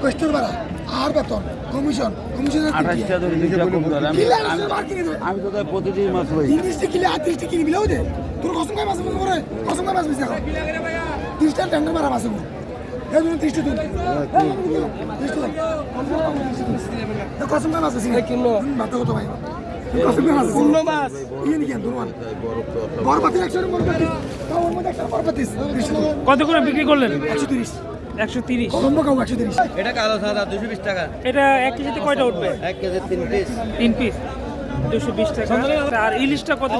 কোয়েস্টর ভাড়া আর বেতন কমিশন কমিশনের আমি তো তাই প্রতিদিন মাছ লই তিরিশটা কিলে আর তিরিশটা কিনে বিলেও দে। তোর কসম খাই মাছ করে কসম খাই মাছ বেশি এখন। তিরিশটা ট্যাঙ্কার মারা মাছ দেবো এই জন্য তিরিশটা তুল। কসম খাই মাছ বেশি ভাই। কসম খাই মাছ পূর্ণ মাছ। ইয়ে দুর্মান একশো কত করে বিক্রি করলেন? একশো তিরিশ। একশো তিরিশ। কলম্ব কাউ একশো তিরিশ? এটা কালো সাদা দুশো বিশ টাকা। এটা এক কেজিতে কয়টা উঠবে? এক তিন পিস তিন পিস দুশো বিশ টাকা। আর ইলিশটা কত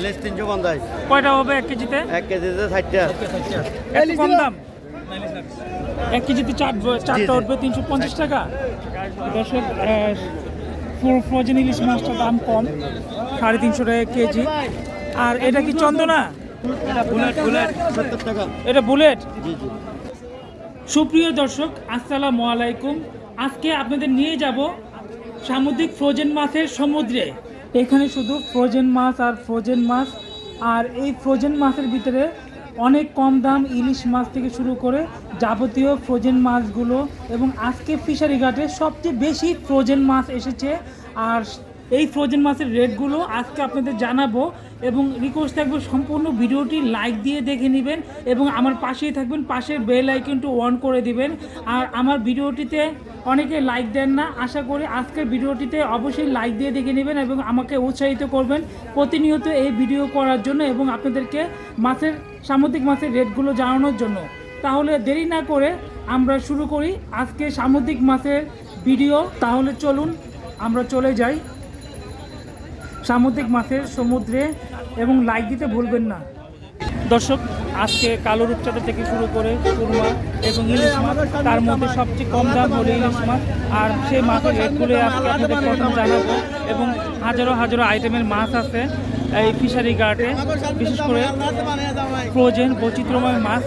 ইলিশ তিনশো পঞ্চাশ কয়টা হবে এক কেজিতে? এক কেজিতে ষাটটা। কম দাম। এক কেজিতে চার চারটা উঠবে তিনশো পঞ্চাশ টাকা। দর্শক ফ্রোজেন ইলিশ মাছটার দাম কম সাড়ে তিনশো টাকা কেজি। আর এটা কি চন্দনা? Bullet bullet. টাকা। এটা বুলেট? জি জি। সুপ্রিয় দর্শক, আসসালামু আলাইকুম। আজকে আপনাদের নিয়ে যাব সামুদ্রিক ফ্রোজেন মাছের সমুদ্রে। এখানে শুধু ফ্রোজেন মাছ আর ফ্রোজেন মাছ, আর এই ফ্রোজেন মাছের ভিতরে অনেক কম দাম ইলিশ মাছ থেকে শুরু করে যাবতীয় ফ্রোজেন মাছগুলো এবং আজকে ফিশারি ঘাটে সবচেয়ে বেশি ফ্রোজেন মাছ এসেছে। আর এই ফ্রোজেন মাছের রেটগুলো আজকে আপনাদের জানাব এবং রিকোয়েস্ট থাকবে সম্পূর্ণ ভিডিওটি লাইক দিয়ে দেখে নেবেন এবং আমার পাশেই থাকবেন, পাশের বেল আইকনটি অন করে দিবেন। আর আমার ভিডিওটিতে অনেকে লাইক দেন না, আশা করি আজকের ভিডিওটিতে অবশ্যই লাইক দিয়ে দেখে নেবেন এবং আমাকে উৎসাহিত করবেন প্রতিনিয়ত এই ভিডিও করার জন্য এবং আপনাদেরকে মাছের, সামুদ্রিক মাছের রেটগুলো জানানোর জন্য। তাহলে দেরি না করে আমরা শুরু করি আজকে সামুদ্রিক মাছের ভিডিও তাহলে চলুন আমরা চলে যাই। সামুদ্রিক মাছের সমুদ্রে এবং লাইক দিতে ভুলবেন না। দর্শক, আজকে কালো রূপচাঁদা থেকে শুরু করে সুরমা এবং ইলিশ মাছ, তার মধ্যে সবচেয়ে কম দাম হলো ইলিশ মাছ। আর সেই মাছের রেটগুলো আজকে আপনাদের প্রথম জানাব। এবং হাজারো হাজারো আইটেমের মাছ আছে এই ফিশারি গার্ডে বিশেষ করে ফ্রোজেন বৈচিত্র্যময় মাছ।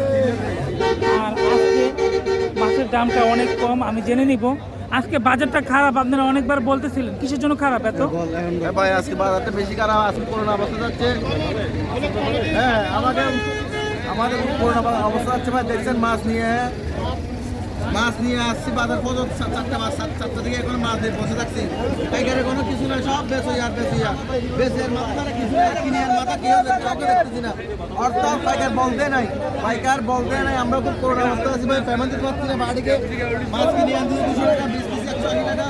আর আজকে মাছের দামটা অনেক কম, আমি জেনে নিব। আজকে বাজারটা খারাপ, আপনারা অনেকবার বলতেছিলেন। কিসের জন্য খারাপ এত? ভাই, আজকে বাজারটা বেশি খারাপ, আজকে করোনা অবস্থা যাচ্ছে। হ্যাঁ আমাদের আমাদের করোনা অবস্থা যাচ্ছে ভাই, দেখছেন মাছ নিয়ে। মাছ নিয়ে আসছি বাজার পর্যন্ত চারটা মাছ সাত চারটা থেকে এখন মাছ নিয়ে বসে থাকছি। পাইকারের কোনো কিছু নাই সব বেশ হইয়া বেশ হইয়া বেশের মাথা কিছু কিনে আর মাথা কেউ দেখতে কাউকে দেখতেছি না। অর্থাৎ পাইকার বলতে নাই পাইকার বলতে নাই আমরা খুব করোনা অবস্থা আছি ভাই পেমেন্ট দিতে পারছি না বাড়িকে মাছ কিনে আনছি দুশো টাকা বিশ পিস একশো আশি টাকা।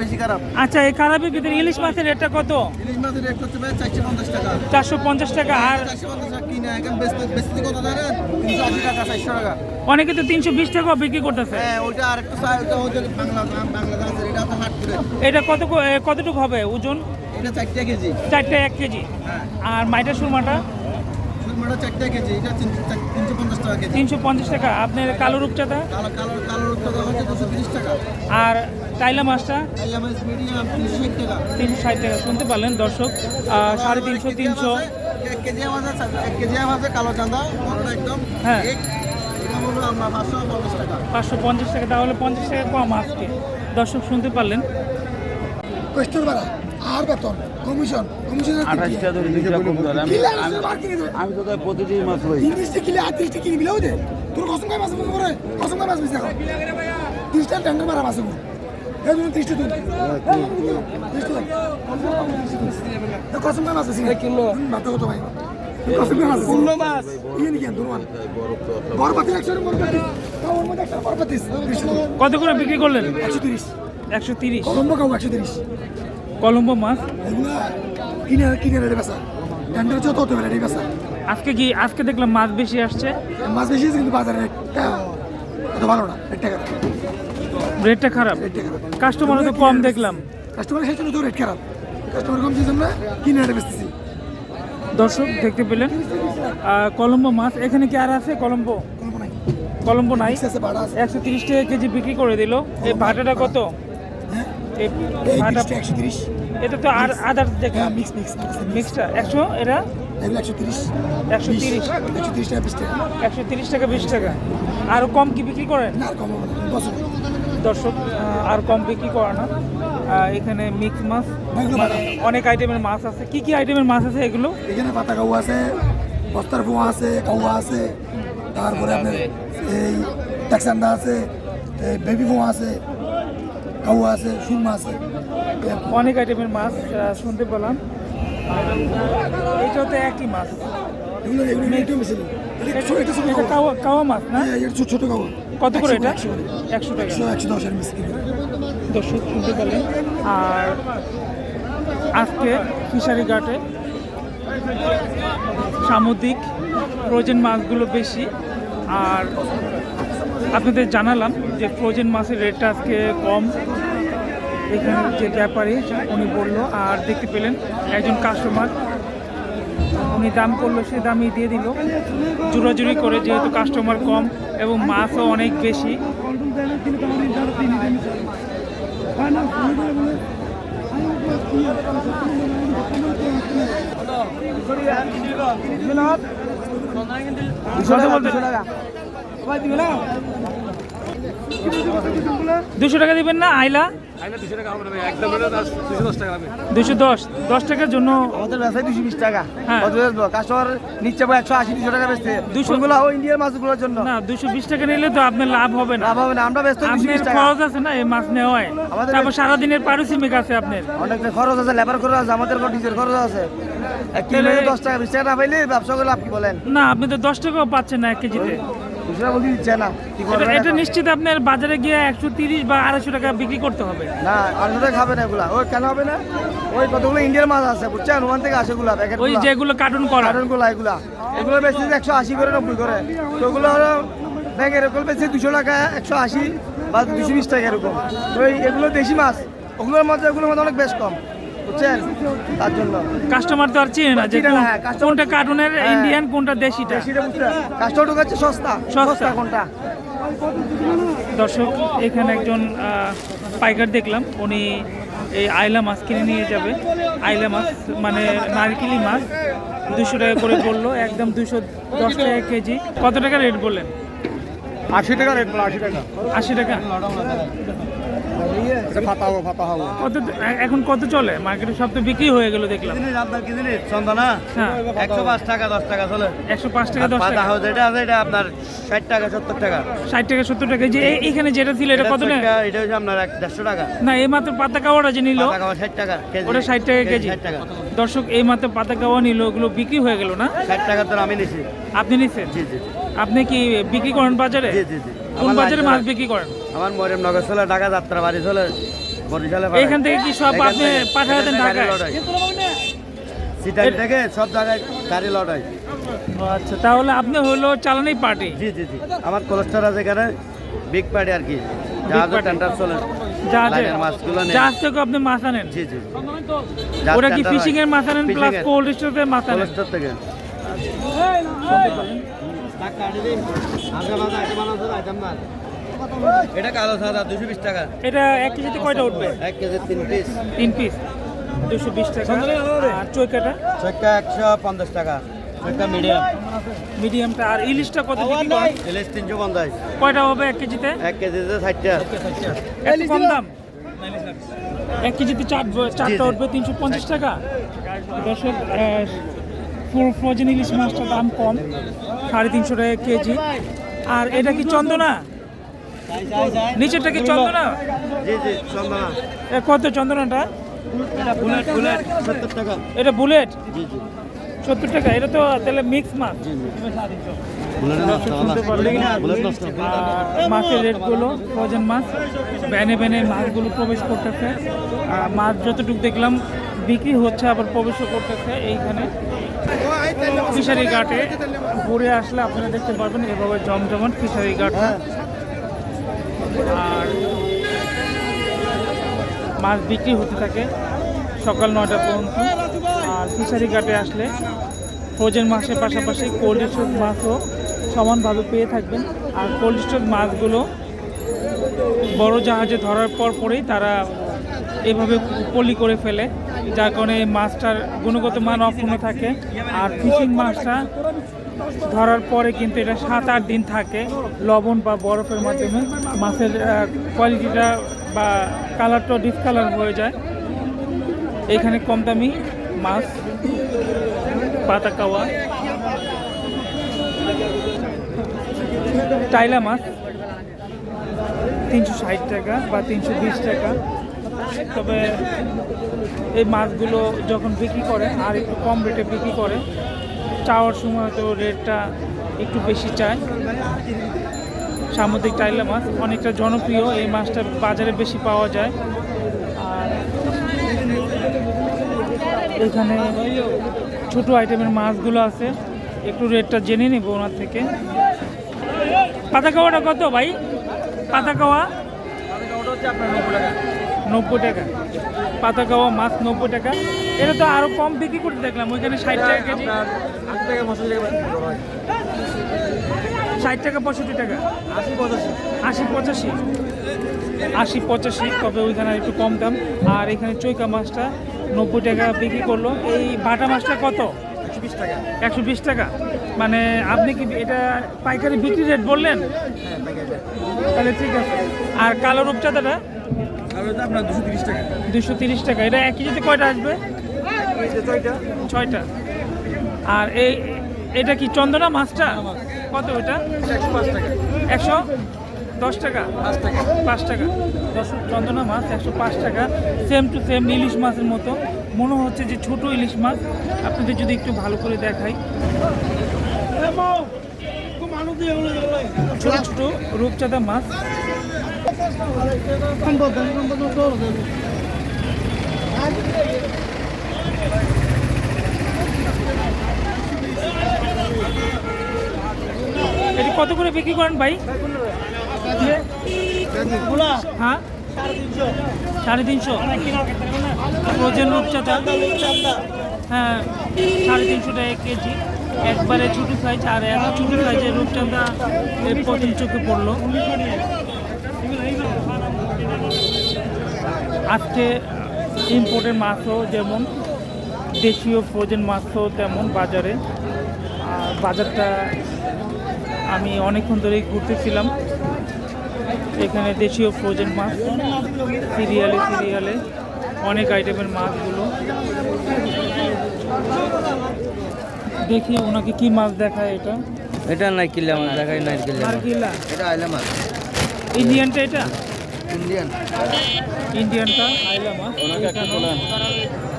বেশি আচ্ছা এই খারাপের ভিতরে ইলিশ মাছের রেটটা কত? ইলিশ মাছের রেট হচ্ছে চারশো পঞ্চাশ টাকা। চারশো পঞ্চাশ টাকা আর চারশো পঞ্চাশ টাকা। কিনে এখন বেচতে বেচতে কত জানেন? তিনশো আশি টাকা চারশো টাকা। অনেকে তো তিনশো বিশ টাকাও বিক্রি করতেছে। হ্যাঁ ওইটা বাংলা বাংলা আছে এটা তো হাট করে। এটা কত কতটুকু হবে ওজন? এটা চারটে কেজি। চারটে এক কেজি। হ্যাঁ। আর মাইটা সুরমাটা? সুরমাটা চারটে কেজি এটা তিনশো পঞ্চাশ টাকা কেজি। তিনশো পঞ্চাশ টাকা। আপনার কালো রূপচাঁদা? কালো কালো কালো রূপটা হচ্ছে দুশো তিরিশ টাকা। আর টাইলা মাছটা? তিনশো ষাট টাকা। তিনশো ষাট টাকা। শুনতে পারলেন দর্শক। সাড়ে তিনশো তিনশো। এক কেজি আম আছে এক কেজি কালো চাঁদা একদম হ্যাঁ। পাঁচশো পঞ্চাশ টাকা। পাঁচশো পঞ্চাশ টাকা তাহলে পঞ্চাশ টাকা কম আজকে। দর্শক শুনতে পারলেন। কোয়েস্টর ভাড়া আর বেতন কমিশন কমিশনের আঠাশটা ধরে কবুতর আমি আমি- তো তাই প্রতিদিন মাছ লই তিরিশটা কিলে আর তিরিশটা কিনে বিলেও দে। তোর কসম খাই মাছ করে কসম খাই মাছ বেশি এখন তিরিশটা ট্যাঙ্কার মারা মাছ এই জন্য কসম মাছ বেশি কিলো মাথা কত ভাই। কসম মাছ পূর্ণ মাছ? ইয়ে নি কেন দুর্মান বরবাতি একশো বরবাতি তাও ওর মধ্যে একটা বরবাতি কত করে বিক্রি করলেন? একশো তিরিশ। একশো তিরিশ। কলম্ব কাউ একশো তিরিশ। কলম্বো মাছ? এগুলা কিনে কিনে রেডি বেসা ট্যান্ডার যত হতে পারে রেডি বেসা আজকে কি আজকে দেখলাম মাছ বেশি আসছে? মাছ বেশি আছে কিন্তু বাজারে অত ভালো না খারাপ রেটটা খারাপ? কাস্টমার তো কম দেখলাম। কাস্টমার সেই জন্য তো রেট খারাপ। কাস্টমার কম সেই জন্য কিনে রেটে বেচতেছি। দর্শক দেখতে পেলেন। কলম্বো মাছ এখানে কি আর আছে? কলম্বো? কলম্ব নাই। একশো তিরিশ টাকা কেজি বিক্রি করে দিল। এই ভাটাটা কত? হ্যাঁ? এটা তো আর আদার হ্যাঁ মিক্স মিক্স মিক্সটা একশো এটা? একশো তিরিশ। একশো তিরিশ। একশো তিরিশ টাকা বিশ টাকা। একশো তিরিশ টাকা বিশ টাকা। আর কম কি বিক্রি করেন? না কম বছর দর্শক আর কম বিক্রি করে না। এখানে মিক্স মাছ মানে। অনেক আইটেমের মাছ আছে। কি কি আইটেমের মাছ আছে এগুলো? এখানে পাতা কাউ আছে বস্তার পোয়া আছে কাউয়া আছে তারপরে আপনার এই ট্যাক্সান্ডা আছে এই বেবি ফোম আছে কাউয়া আছে সুরমা আছে। অনেক আইটেমের মাছ শুনতে পেলাম। এটা তো একই মাছ। এগুলো এগুলো এটা ছোট কাওয়া মাছ না? হ্যাঁ ছোট কাওয়া কত করে এটা? একশো টাকা। একশো একশো দশ এর মিষ্টি দর্শক শুনতে পেলেন আর আজকে ফিশারি ঘাটে সামুদ্রিক ফ্রোজেন মাছগুলো বেশি। আর আপনাদের জানালাম যে ফ্রোজেন মাছের রেটটা আজকে কম। এখানে যে ব্যাপারী উনি বলল আর দেখতে পেলেন একজন কাস্টমার উনি দাম করল, সে দামই দিয়ে দিল। জোরাজুরি করে যেহেতু কাস্টমার কম এবং মাছও অনেক বেশি। দুশো টাকা দিবেন না, আইলা? দুশো দশ দশ টাকার জন্য আমাদের ব্যবসায় দুশো বিশ টাকা। হ্যাঁ। কত বেচবো কাস্টমার নিচ্ছে একশো আশি দুশো টাকা বেচতে দুশো গুলো ইন্ডিয়ার মাছগুলোর জন্য? না দুশো বিশ টাকা নিলে তো আপনার লাভ হবে না। লাভ হবে না আমরা ব্যস্ত খরচ আছে না এই মাছ নেওয়ায় আমাদের- তারপর সারাদিনের পারিশ্রমিক আছে আপনার। অনেকটা খরচ আছে লেবার খরচ আছে আমাদের খরচ আছে। এক কিলো দশ টাকা বিশ টাকা না পাইলে ব্যবসা করে লাভ কি বলেন? না আপনি তো দশ টাকাও পাচ্ছেন না এক কেজিতে। দুশো বলতে দিচ্ছে না? কি এটা এটা নিশ্চিত আপনার বাজারে গিয়ে একশো তিরিশ বা আড়াইশো টাকা বিক্রি করতে হবে। না আলুটা খাবে না এগুলা। ওই কেন হবে না? ওই কতগুলো ইন্ডিয়ান মাছ আছে বুঝছেন? ওখান থেকে আসে গুলা প্যাকেট ওই যেগুলো কার্টুন করা। কার্টনগুলা এগুলা। এগুলো বেশি একশো আশি করে নব্বই করে। তো ওগুলো হলো এগুলো বেশি দুশো টাকা একশো আশি বা দুশো বিশ টাকা এরকম। তো এগুলো দেশি মাছ ওগুলোর মধ্যে ওগুলোর মধ্যে অনেক বেশ কম। বুঝছেন? তার জন্য। কাস্টমার তো আর চিনে না যে হ্যাঁ, কোনটা কার্টুনের। ইন্ডিয়ান কোনটা দেশিটা? সেটা কাস্টমার ঢুকাচ্ছে সস্তা। সস্তা। কোনটা? দর্শক এখানে একজন পাইকার দেখলাম। উনি এই আইলা মাছ কিনে নিয়ে যাবে। আইলা মাছ মানে নারকেলি মাছ। দুশো টাকা করে বলল একদম দুশো দশ টাকা কেজি। কত টাকা রেট বললেন? আশি টাকা রেট বলো আশি টাকা। আশি টাকা? কত এখন কত চলে? মার্কেটে সব তো বিক্রি হয়ে গেল দেখলাম। হ্যাঁ। একশো পাঁচ টাকা দশ টাকা চলে। একশো পাঁচ টাকা দশ টাকা। হাউস আছে এটা আপনার ষাট টাকা সত্তর টাকা। ষাট টাকা সত্তর টাকা। যে এইখানে যেটা ছিল এটা কত এটা হচ্ছে আপনার দেড়শো টাকা। না এই মাত্র পাতা কাওয়াটা যে নিল। ষাট টাকা কেজি। ওটা ষাট টাকা কেজি দর্শক এই মাত্র পাতা কাওয়া নিল ওগুলো বিক্রি হয়ে গেল না? ষাট টাকা তো আমি নিছি। আপনি নিচ্ছেন জি জি। আপনি কি বিক্রি করেন বাজারে? জি জি জি। কোন বাজারে মাছ বিক্রি করেন? আমার মরিয়ম নগর চলে ঢাকা যাত্রা বাড়ি চলে বরিশালে এইখান থেকে কি সব আপনি পাঠাতে ঢাকায়? সিটাই থেকে সব জায়গায় গাড়ি লড়াই আচ্ছা তাহলে আপনি হলো চালানি পার্টি? জি জি জি। আমার কোলেস্টার আছে এখানে বিগ পার্টি আর কি। জাহাজ। টেন্ডার চলে। মাছগুলো জাহাজ থেকে আপনি মাছ আনেন? জি জি ওরা কি ফিশিং এর মাছ আনেন প্লাস কোল্ড স্টোরের মাছ আনেন? কোলেস্টার থেকে। এটা কালো সাদা দুশো বিশ টাকা। এটা এক কেজিতে কয়টা উঠবে? এক কেজি তিন পিস তিন পিস দুশো বিশ টাকা। আর চৈকাটা? একশো পঞ্চাশ টাকা। ছয়টা মিডিয়াম মিডিয়ামটা। আর ইলিশটা কত বিক্রি করেন ইলিশ তিনশো পঞ্চাশ। কয়টা হবে এক কেজিতে? এক কেজিতে ষাটটা। একটু কম দাম। এক কেজিতে চার চারটা উঠবে তিনশো পঞ্চাশ টাকা। দর্শক ফ্রোজেন ইলিশ মাছটার দাম কম সাড়ে তিনশো টাকা কেজি। আর এটা কি চন্দনা? নিচেরটা কি চন্দনা? কত চন্দনাটা? এটা বুলেট বুলেট সত্তর টাকা। এটা বুলেট? জি জি। সত্তর টাকা এটা তো তাহলে মিক্স মাছ। মাছের রেটগুলো ফ্রোজেন মাছ ব্যানে ব্যানে মাছগুলো প্রবেশ করতেছে। আর মাছ যতটুকু দেখলাম বিক্রি হচ্ছে আবার প্রবেশও করতেছে এইখানে। ফিশারি ঘাটে ঘুরে আসলে আপনারা দেখতে পারবেন এভাবে জমজমাট ফিশারি ঘাট। আর মাছ বিক্রি হতে থাকে সকাল নয়টা পর্যন্ত। আর ফিশারি ঘাটে আসলে ফ্রোজেন মাছের পাশাপাশি কোল্ড স্টোর মাছও সমানভাবে পেয়ে থাকবেন। আর কোল্ড স্টোর মাছগুলো বড় জাহাজে ধরার পর পরেই তারা এভাবে পলি করে ফেলে। যার কারণে এই মাছটার গুণগত মান অক্ষুণ্ণ থাকে। আর ফিশিং মাছটা ধরার পরে কিন্তু এটা সাত আট দিন থাকে লবণ বা বরফের মাধ্যমে। মাছের কোয়ালিটিটা বা কালারটা ডিসকালার হয়ে যায়। এখানে কম দামি মাছ, পাতা কাওয়া, টাইলা মাছ, তিনশো ষাট টাকা বা তিনশো বিশ টাকা। তবে এই মাছগুলো যখন বিক্রি করে আর একটু কম রেটে বিক্রি করে, চাওয়ার সময় তো রেটটা একটু বেশি চায়। সামুদ্রিক টাইলা মাছ অনেকটা জনপ্রিয়, এই মাছটা বাজারে বেশি পাওয়া যায়। আর এখানে ছোট আইটেমের মাছগুলো আছে, একটু রেটটা জেনে নিব ওনার থেকে। পাতা খাওয়াটা কত ভাই? পাতা কাওয়া? নব্বই টাকা। পাতা কাওয়া মাছ নব্বই টাকা। এটা তো আরও কম বিক্রি করতে দেখলাম ওইখানে ষাট টাকা কেজি। ষাট টাকা পঁয়ষট্টি টাকা। আশি পঁচাশি। আশি পঁচাশি। আশি তবে ওইখানে একটু কম দাম। আর এখানে চৈকা মাছটা নব্বই টাকা বিক্রি করল। এই বাটা মাছটা কত? একশো বিশ টাকা। মানে আপনি কি এটা পাইকারি বিক্রি রেট বললেন? তাহলে ঠিক আছে। আর কালো রূপচাঁদাটা? দুশো তিরিশ টাকা। এটা এক কেজিতে কয়টা আসবে? ছয়টা। আর এই এটা কি চন্দনা মাছটা? কত ওটা একশো দশ টাকা? পাঁচ টাকা। পাঁচ টাকা। দশ চন্দনা মাছ একশো পাঁচ টাকা। সেম টু সেম ইলিশ মাছের মতো। মনে হচ্ছে যে ছোট ইলিশ মাছ। আপনাদের যদি একটু ভালো করে দেখাই। ছোট ছোট রূপচাঁদা মাছ। এটি কত করে বিক্রি করেন ভাই? হ্যাঁ? সাড়ে তিনশো। ফ্রোজেন রূপচাঁদা। হ্যাঁ সাড়ে তিনশো টাকা কেজি। একবারে ছোটো সাইজ আর এত ছোটো সাইজের রূপচাঁদা প্রথম চোখে পড়ল। আজকে ইম্পোর্টের মাছও যেমন দেশীয় ফ্রোজেন মাছও তেমন বাজারে। বাজারটা আমি অনেকক্ষণ ধরেই ঘুরতেছিলাম। এখানে দেশীয় ফ্রোজেন মাছ সিরিয়ালে সিরিয়ালে অনেক আইটেমের মাছগুলো। দেখি ওনাকে কি মাছ দেখায় এটা। এটা নাই কিনলে আমার দেখাই নাই কিলা এটা আইলা মাছ। ইন্ডিয়ানটা এটা? ইন্ডিয়ান। ইন্ডিয়ানটা।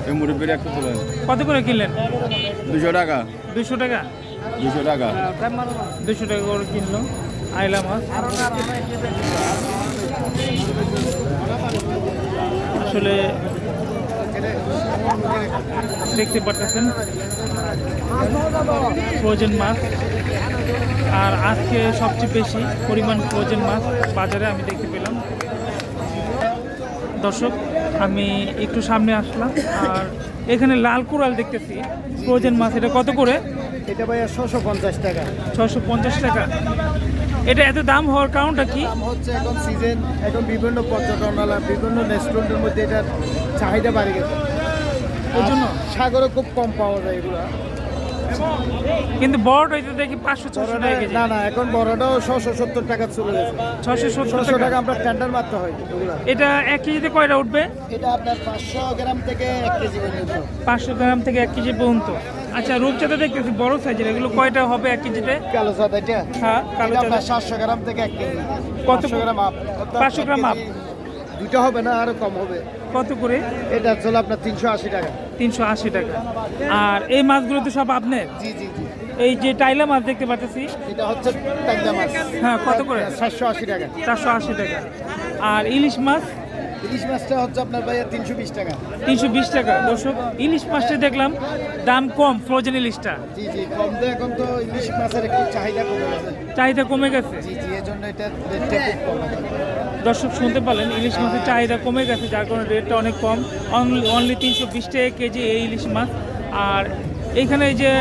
এই মুরব্বীর একটা তোলেন কত করে কিনলেন? দুশো টাকা। দুশো টাকা? দুশো টাকা। দুশো টাকা করে কিনলো। আইলা মাছ। আসলে দেখতে পাচ্ছেন ফ্রোজেন মাছ। আর আজকে সবচেয়ে বেশি পরিমাণ ফ্রোজেন মাছ বাজারে আমি দেখতে পেলাম। দর্শক আমি একটু সামনে আসলাম। আর এখানে লাল কোরাল দেখতেছি ফ্রোজেন মাছ এটা কত করে? এটা ভাইয়া ছশো পঞ্চাশ টাকা। ছশো পঞ্চাশ টাকা। এটা এত দাম হওয়ার কারণটা কি? হচ্ছে এখন সিজন এখন বিভিন্ন পর্যটনালয় বিভিন্ন রেস্টুরেন্টের মধ্যে এটার চাহিদা বাড়ে গেছে। ওই জন্য? সাগরে খুব কম পাওয়া যায় এগুলো। কিন্তু বড়টা এটা দেখি পাঁচশো ছশো টাকা কেজি। না না এখন বড়টাও ছশো সত্তর টাকা চলে গেছে। ছশো সত্তর টাকা। আমরা টেন্ডার মারতে হয় এটা এক কেজিতে কয়টা উঠবে? এটা আপনার পাঁচশো গ্রাম থেকে এক কেজি পর্যন্ত। পাঁচশো গ্রাম থেকে এক কেজি পর্যন্ত। আচ্ছা রূপচাঁদা দেখতেছি বড় সাইজের। এগুলো কয়টা হবে এক কেজিতে? কালো সাদা এটা? হ্যাঁ কালো চাঁদা। আপনার সাতশো গ্রাম থেকে এক কেজি। কত গ্রাম আপ 500 গ্রাম up? দুটো হবে না আরও কম হবে। কত করে? এটা চলে আপনার তিনশো আশি টাকা। তিনশো আশি টাকা। আর এই মাছগুলো তো সব আপনার জি জি জি। এই যে টাইলা মাছ দেখতে পাচ্ছি। এটা হচ্ছে ট্যাংরা মাছ। হ্যাঁ কত করে? চারশো আশি টাকা। চারশো আশি টাকা। আর ইলিশ মাছ? ইলিশ মাছটা হচ্ছে আপনার ভাইয়া তিনশো বিশ টাকা। তিনশো বিশ টাকা। দর্শক ইলিশ মাছটা দেখলাম দাম কম ফ্রোজেন ইলিশটা। জি জি কম দিয়ে এখন তো ইলিশ মাছের একটু চাহিদা কমে গেছে। চাহিদা কমে গেছে? জি জি জন্য এটা রেটটা খুব কম দর্শক শুনতে পারলেন ইলিশ মাছের চাহিদা কমে গেছে যার কারণে রেটটা অনেক কম। অনলি তিনশো বিশ টাকা কেজি এই ইলিশ মাছ। আর এইখানে এই যে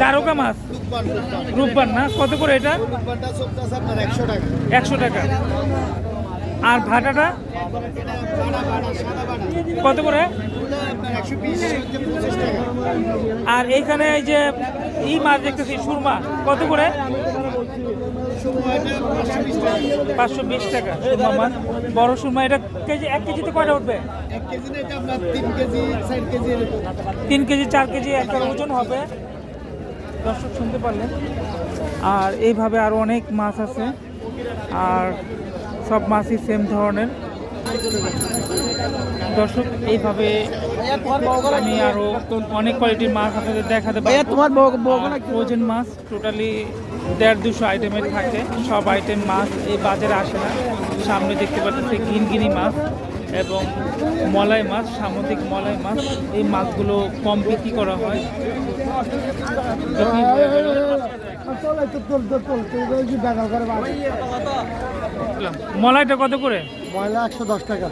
দ্বারকা মাছ রূপবান না? কত করে এটা? একশো টাকা। একশো টাকা। আর ভাটাটা? কত করে? আর এইখানে এই যে ই মাছ দেখতেছি, সুরমা, কত করে? পাঁচশো বিশ টাকা বড় সুরমা, এটা কেজি, এক কেজিতে কয়টা উঠবে? তিন কেজি, চার কেজি একটা ওজন হবে। দর্শক শুনতে পারলেন। আর এইভাবে আরও অনেক মাছ আছে। আর সব মাছই সেম ধরনের। দর্শক এইভাবে আমি আরও অনেক কোয়ালিটির মাছ আপনাদের দেখাতে পারি তোমার ফ্রোজেন মাছ টোটালি দেড় দুশো আইটেমের থাকে। সব আইটেম মাছ এই বাজারে আসে না। সামনে দেখতে পাচ্ছি গিনগিনি মাছ এবং মলাই মাছ সামুদ্রিক মলাই মাছ। এই মাছগুলো কম বিক্রি করা হয়। মলাইটা কত করে? ময়লা একশো দশ টাকা।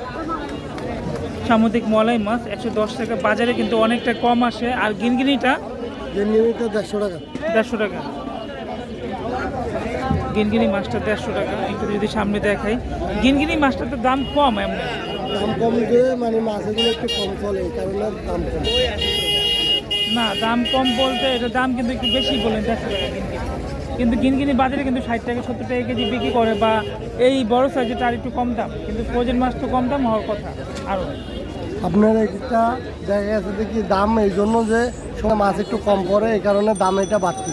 সামুদ্রিক মলাই মাছ একশো দশ টাকা। বাজারে কিন্তু অনেকটা কম আসে। আর গিনগিনিটা? জেনুইনটা দেড়শো টাকা। দেড়শো টাকা। গিনগিনি মাছটা দেড়শো টাকা। একটু যদি সামনে দেখাই। গিনগিনি মাছটার তো দাম কম এমন। দাম কম মানে মাছগুলো একটু কম চলে কারণে দাম কম। না দাম কম বলতে এটা দাম কিন্তু একটু বেশি বলেন দেড়শো টাকা গিনগিনি। কিন্তু গিনগিনি বাজারে কিন্তু ষাট টাকা সত্তর টাকা কেজি বিক্রি করে বা এই বড় সাইজের আর একটু কম দাম। কিন্তু ফ্রোজেন মাছ তো কম দাম হওয়ার কথা আরও আপনার এটা দেখা গেছে দেখি দাম এই জন্য যে মাছ একটু কম পড়ে এই কারণে দাম এটা বাড়তি।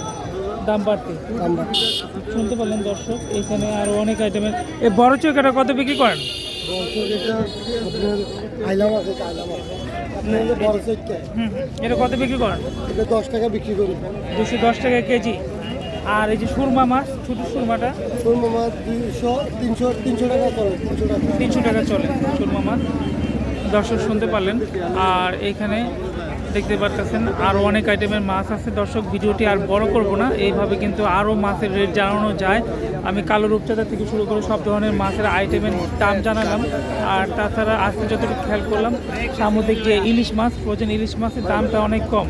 দাম বাড়তে। দাম বাড়তি। শুনতে পারলেন দর্শক এখানে আরও অনেক আইটেমের এই বড় চৌকাটা কত বিক্রি করেন? আছে আছে। এটা কত বিক্রি করেন? এটা দশ টাকা বিক্রি করি। দুশো দশ টাকা কেজি। আর এই যে সুরমা মাছ ছোটো সুরমাটা? সুরমা মাছ দুইশো তিনশো তিনশো টাকা চলে তিনশো টাকা। তিনশো টাকা চলে সুরমা মাছ। দর্শক শুনতে পারলেন। আর এখানে দেখতে পাচ্ছেন আরও অনেক আইটেমের মাছ আছে। দর্শক ভিডিওটি আর বড় করব না। এইভাবে কিন্তু আরও মাছের রেট জানানো যায়। আমি কালো রূপচাঁদা থেকে শুরু করে সব ধরনের মাছের আইটেমের দাম জানালাম। আর তাছাড়া আজকে যতটুকু খেয়াল করলাম সামুদ্রিক যে ইলিশ মাছ ফ্রোজেন ইলিশ মাছের দামটা অনেক কম।